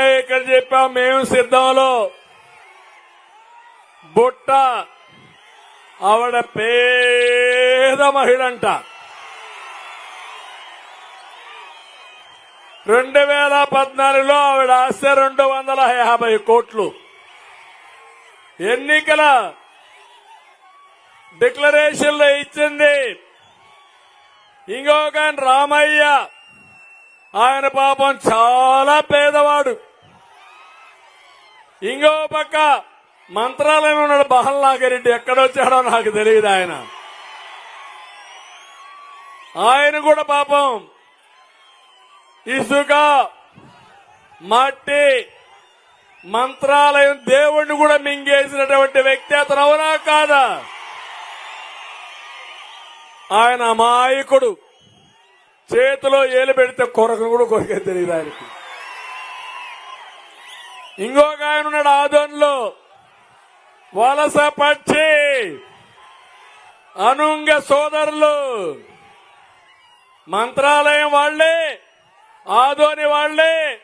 ఇక్కడ చెప్పాం మేము సిద్ధంలో. బుట్ట ఆవిడ పేద మహిళంట. రెండు వేల పద్నాలుగులో ఆవిడ ఆస్తి రెండు వందల యాభై కోట్లు. ఎన్నికల డిక్లరేషన్లో ఇచ్చింది. ఇంకొక రామయ్య. ఆయన పాపం చాలా పేదవాడు. ఇంకో పక్క మంత్రాలయం ఉన్నాడు బహల్నాగిరెడ్డి ఎక్కడొచ్చాడో నాకు తెలియదు ఆయన. ఆయన కూడా పాపం. ఇసుక మట్టి మంత్రాలయం దేవుణ్ణి కూడా మింగేసినటువంటి వ్యక్తి అతను అవునా కాదా? ఆయన అమాయకుడు. చేతిలో ఏలు పెడితే కొరకు కూడా కొరికే తెలియదు ఆయనకి. ఇంకొక ఆయన ఉన్నాడు ఆదోన్లో. వలస పచ్చి అనుంగ సోదరులు. మంత్రాలయం వాళ్ళే ఆదోని వాళ్ళే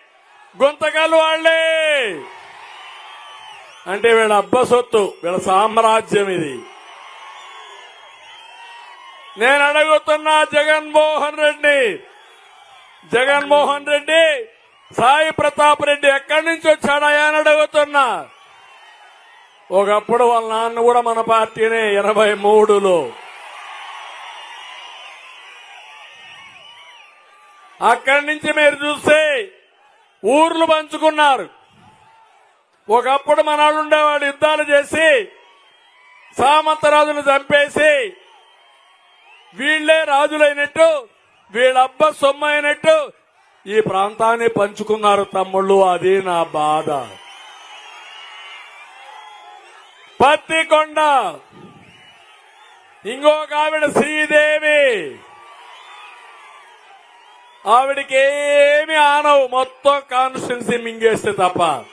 గుంతకల్ వాళ్ళే అంటే వీళ్ళ అబ్బ సొత్తు వీళ్ళ సామ్రాజ్యం ఇది. నేను అడుగుతున్నా జగన్మోహన్ రెడ్డి. జగన్మోహన్ రెడ్డి సాయి ప్రతాప్ రెడ్డి ఎక్కడి నుంచి వచ్చాడయా అని అడుగుతున్నా. ఒకప్పుడు వాళ్ళ నాన్న కూడా మన పార్టీనే ఎనభై మూడులో. అక్కడి నుంచి మీరు చూస్తే ఊర్లు పంచుకున్నారు. ఒకప్పుడు మన వాళ్ళు ఉండేవాడు యుద్ధాలు చేసి సామంతరాజును చంపేసి వీళ్ళే రాజులైనట్టు వీళ్ళబ్బ సొమ్ము అయినట్టు ఈ ప్రాంతాన్ని పంచుకున్నారు తమ్ముళ్ళు. అది నా బాధ. పత్తికొండ. ఇంకొక ఆవిడ శ్రీదేవి. ఆవిడకి ఏమి ఆనవు మొత్తం కాన్స్టిట్యున్సీ మింగేస్తే తప్ప.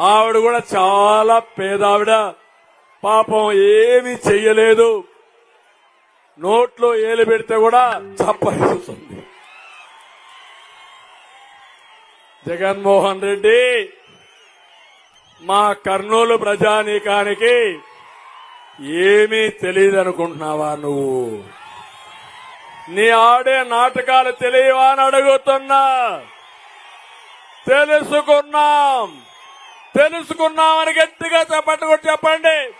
ఆవిడ కూడా చాలా పేదావిడ. పాపం ఏమీ చెయ్యలేదు. నోట్లో ఏలు పెడితే కూడా చప్పరిస్తుంది జగన్మోహన్ రెడ్డి మా కర్నూలు ప్రజానీకానికి ఏమీ తెలియదు అనుకుంటున్నావా నువ్వు? నీ ఆడే నాటకాలు తెలియవా అని అడుగుతున్నా. తెలుసుకున్నాం. తెలుసుకున్నామని గట్టిగా చెప్పండి చెప్పండి.